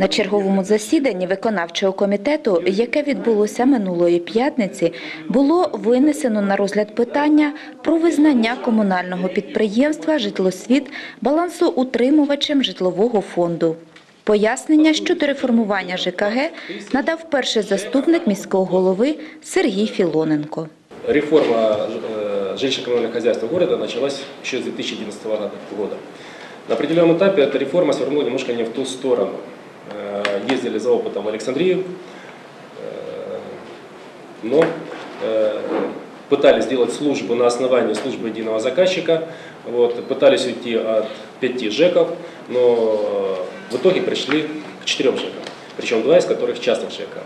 На черговому засіданні виконавчого комітету, яке відбулося минулої п'ятниці, було винесено на розгляд питання про визнання комунального підприємства «Житлосвіт» балансоутримувачем житлового фонду. Пояснення щодо реформування ЖКГ надав перший заступник міського голови Сергій Філоненко. Реформа э, жилищно-коммунального хозяйства города началась еще с 2011 года. На определенном этапе эта реформа свернула немножко не в ту сторону. Э, Ездили за опытом в Александрию, э, но э, пытались сделать службу на основании службы единого заказчика, вот, пытались уйти от пяти ЖЭКов, но в итоге пришли к четырем ЖЭКам, причем два из которых частных ЖЭКов.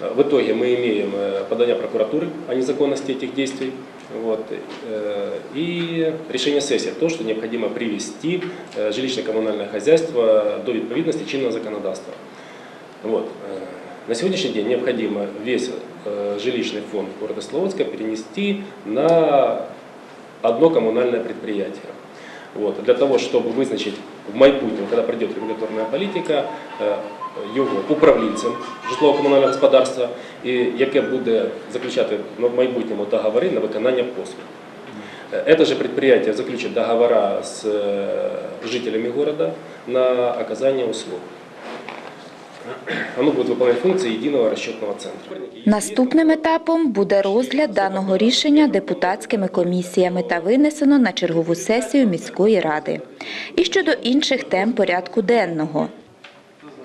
Э, В итоге мы имеем э, подание прокуратуры о незаконности этих действий вот, э, и решение сессии, то, что необходимо привести э, жилищно-коммунальное хозяйство до відповідності чинного законодавства. Вот. э, На сегодняшний день необходимо весь э, жилищный фонд города Славутска перенести на одно коммунальное предприятие. Вот. Для того, чтобы визначити в майбутньому, коли прийде регуляторна політика, е, його управлінцем житлово-комунального господарства, і яке буде заключати в майбутньому договори на виконання послуг. Це Это же предприятие заключит договора с э, жителями города на оказание услуг. Оно буде виконувати функції єдиного розчетного центру. Наступним етапом буде розгляд даного рішення депутатськими комісіями та винесено на чергову сесію міської ради. І щодо інших тем порядку денного.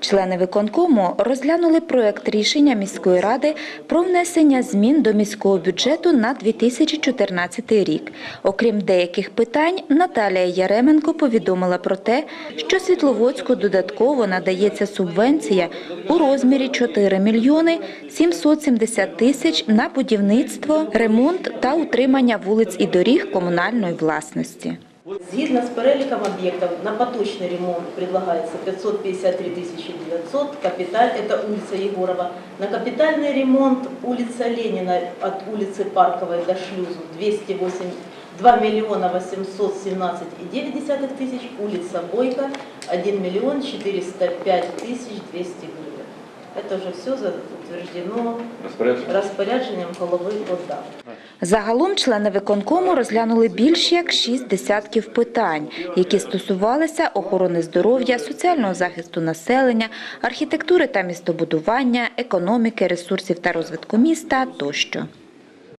Члени виконкому розглянули проект рішення міської ради про внесення змін до міського бюджету на 2014 рік. Окрім деяких питань, Наталія Яременко повідомила про те, що Світловодську додатково надається субвенція у розмірі 4 мільйони 770 тисяч на будівництво, ремонт та утримання вулиць і доріг комунальної власності. Згідно з переліком об'єктів, на поточний ремонт предлагається 553 тисячі 900, капіталь, це вулиця Єгорова. На капітальний ремонт вулиця Леніна від вулиці Паркової до шлюзу 208, 2 мільйона 817,9 тисяч, вулиця Бойка 1 мільйон 405 тисяч 200 гривень. Це вже все утверждено розпорядженням голови ОДА. Загалом члени виконкому розглянули більш як шість десятків питань, які стосувалися охорони здоров'я, соціального захисту населення, архітектури та містобудування, економіки, ресурсів та розвитку міста тощо.